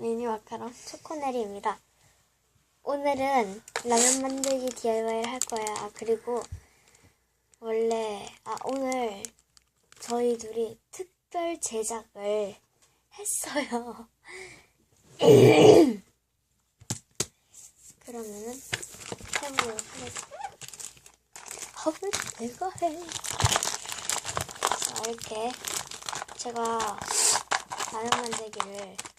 미니 마카롱 초코네리입니다. 오늘은 라면 만들기 DIY를 할 거예요. 아, 그리고 원래, 아, 오늘 저희 둘이 특별 제작을 했어요. 그러면은 해보도록 하겠습니다. 아, 왜 내가 해? 자, 이렇게 제가 라면 만들기를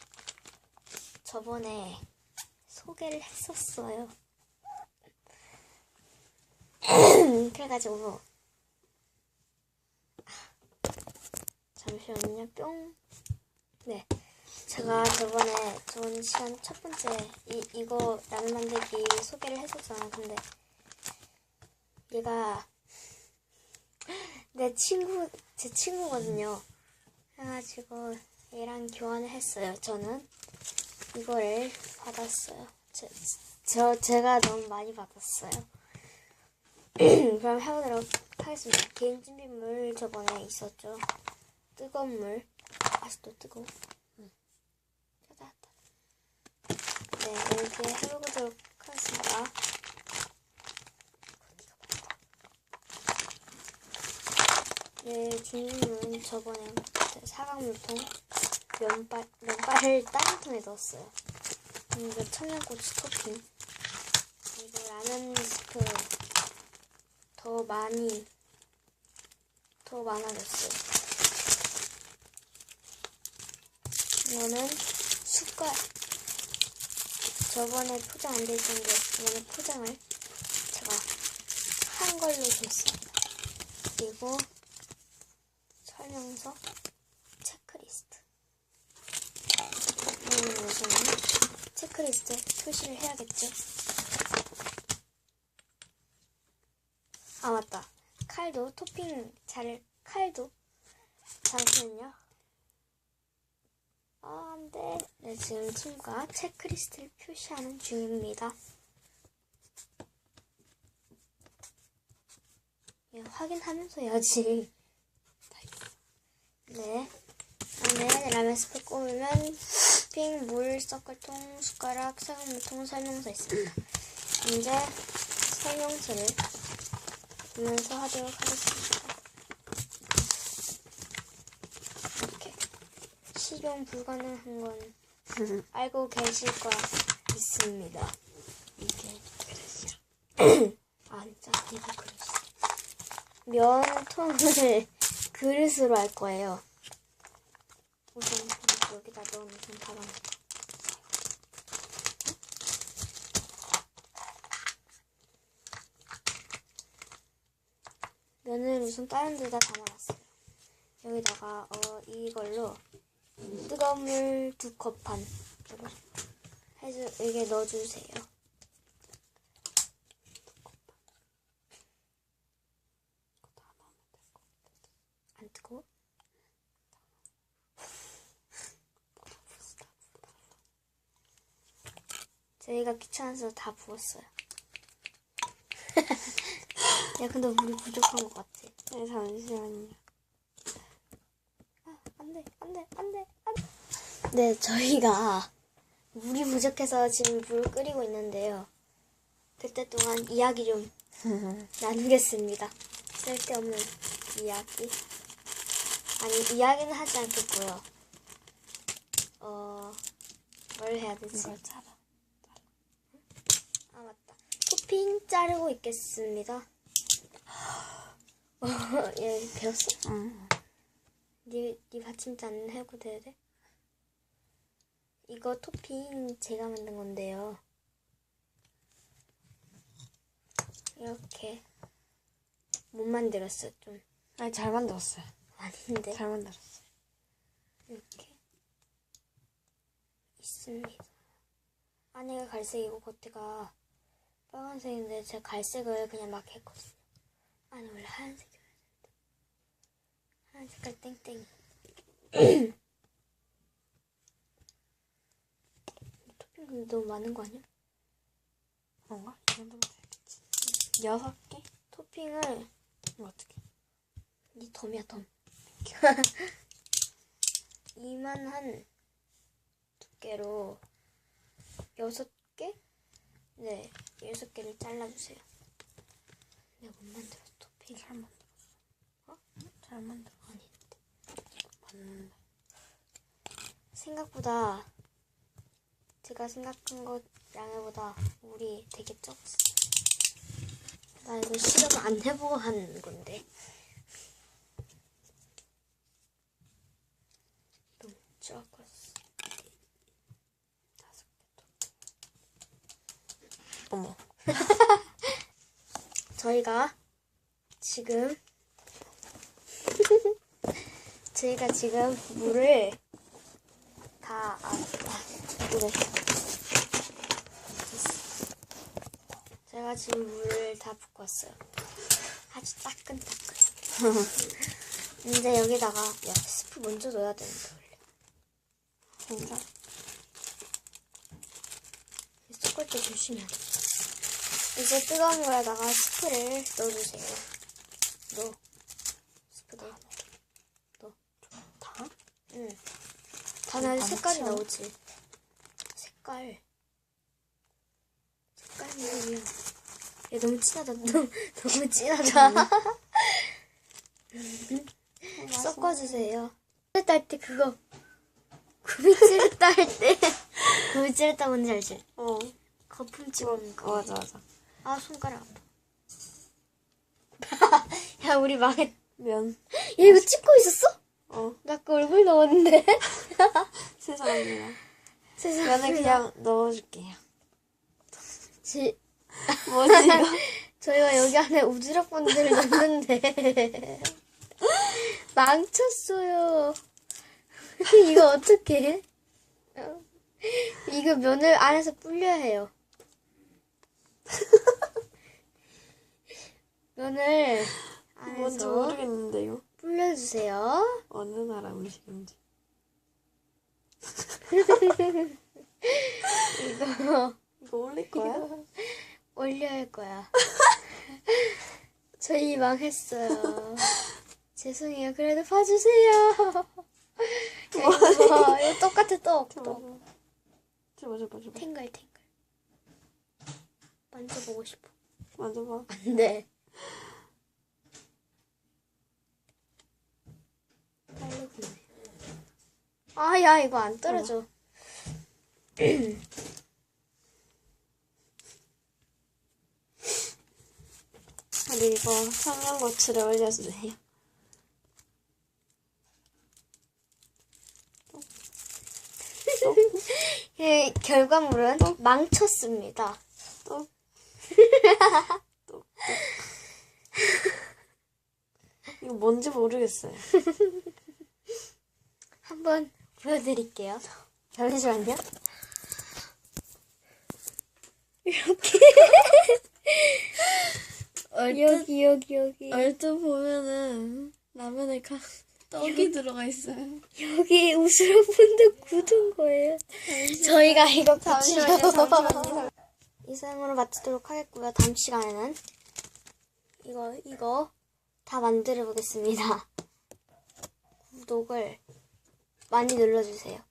저번에 소개를 했었어요. 그래가지고 잠시만요. 뿅. 네, 제가 저번에 좋은 시간 첫 번째 이 이거 라면 만들기 소개를 했었잖아요. 근데 얘가 내 친구 제 친구거든요. 그래가지고 얘랑 교환을 했어요. 저는 이거를 받았어요. 제, 저 제가 너무 많이 받았어요. 그럼 해보도록 하겠습니다. 개인 준비물 저번에 있었죠. 뜨거운 물. 아직도 뜨거워. 응. 네, 이렇게 해보도록 하겠습니다. 네, 준비물은 저번에 사각 물통 면발, 면발을 다른 통에 넣었어요. 이거 청양고추 토핑. 그리고 라면 스프 더 많이, 더 많아졌어요. 이거는 숟갈. 저번에 포장 안 돼 있었는데, 이번에 포장을 제가 한 걸로 줬습니다. 그리고 설명서, 체크리스트. 음, 우선은 체크리스트 표시를 해야겠죠. 아 맞다. 칼도 토핑 잘 칼도 잠시만요. 아, 안 돼. 네, 지금 친구가 체크리스트를 표시하는 중입니다. 예, 확인하면서 해야지. 네. 다음에 라면 스프 꾸미면 핑, 물, 섞을통, 숟가락, 사각물통 설명서 있습니다. 이제 설명서를 보면서 하도록 하겠습니다. 이렇게 실용 불가능한 건 알고 계실 거야 있습니다. 이게 그릇이야. 아 진짜 이거 그릇이야. 면 통을 그릇으로 할 거예요. 여기다 넣으면 가방. 면을 우선 다른 데다 담아놨어요. 여기다가 어 이걸로 뜨거운 물 두 컵 반 해서 이게 넣어주세요. 안 뜨거워? 저희가 귀찮아서 다 부었어요. 야, 근데 물이 부족한 것 같아. 네, 잠시만요. 아, 안 돼, 안 돼, 안 돼, 안 돼. 네, 저희가 물이 부족해서 지금 물을 끓이고 있는데요. 그때 동안 이야기 좀 나누겠습니다. 쓸데없는 이야기. 아니, 이야기는 하지 않겠고요. 어, 뭘 해야 되지? 이걸 짜봐. 아 맞다. 토 핑 자르고 있겠습니다. 어, 얘 배웠어? 응. 네, 네 받침자는 해고 돼야 돼? 이거 토핑 제가 만든 건데요. 이렇게 못 만들었어 좀 아니 잘 만들었어요. 아닌데 잘 만들었어. 이렇게 있습니다. 안에가 갈색이고 겉에가 빨간색인데 제가 갈색을 그냥 막 했거든요. 안에 원래 하얀색이어야 된다. 하얀 색깔 땡땡이. 토핑 근데 너무 많은 거 아니야? 그런가? 이 정도면 되겠지. 여섯 개? 토핑을 이거 어떻게? 이 덤이야 덤. 이만한 두께 개로 여섯 개? 네, 여섯 개를 잘라주세요. 내가 못 만들었어, 토핑. 잘 만들었어. 어? 잘 만들어. 아니, 봤는데. 생각보다 제가 생각한 것 양보다 물이 되게 적었어. 나 이거 실험 안 해보고 하는 건데. 너무 적었어. 다섯 개 또. 어머. 저희가 지금 저희가 지금 물을 다 아, 아, 물을 제가 지금 물을 다 붓고 왔어요. 아주 따끈따끈. 이제 여기다가 야 스프 먼저 넣어야 되는데 원래. 진짜? 섞을 때 조심해야 돼. 이제 뜨거운 물에다가 스프를 넣어주세요. 넣어. 스프 넣어. 넣어. 다? 응. 다 색깔이? 나오지. 색깔. 색깔 모르냐. 얘 너무 진하다. 너무, 너무 진하다. 섞어주세요. 딸 때 그거. 구미찌르다 할 때. 구미찌르다 뭔지 알지? 어. 거품 찍어오는 거. 맞아, 맞아. 아 손가락 아파. 야 우리 망했. 면. 야 이거 찍고 있었어? 어. 나 그 얼굴 넣었는데. 세상에나. 세상에. 면을 그냥 넣어줄게요. 지, 뭐지, 이거? 저희가 여기 안에 우주력 분들을 넣는데 망쳤어요. 이거 어떻게 해? 어. 이거 면을 안에서 불려야 해요. 면을 뭔지 안에서 모르겠는데, 이거. 불려주세요. 어느 나라 음식인지. 이거 이거 올릴 거야? 올려야 할 거야. 저희 망했어요. 죄송해요. 그래도 봐주세요. 이거, 이거 똑같아, 똑. 똑. 줘봐, 줘봐, 줘봐. 탱글, 탱글. 만져보고 싶어. 만져봐. 안 돼. 빨리 굽네. 아, 야, 이거 안 떨어져. 그리고 청양고추를 올려주세요. 예, 결과물은 망쳤습니다. 또. 또. 이거 뭔지 모르겠어요. 한번 보여드릴게요. 잠시만요. 이렇게. 여기, 여기, 여기. 얼뜻 보면은 라면에 가, 떡이 들어가 있어요. 여기 우스랑분들 굳은 거예요. 저희가 이거 잠시만요. 잠시만요. 이상으로 마치도록 하겠고요. 다음 시간에는 이거, 이거 다 만들어 보겠습니다. 구독을 많이 눌러주세요.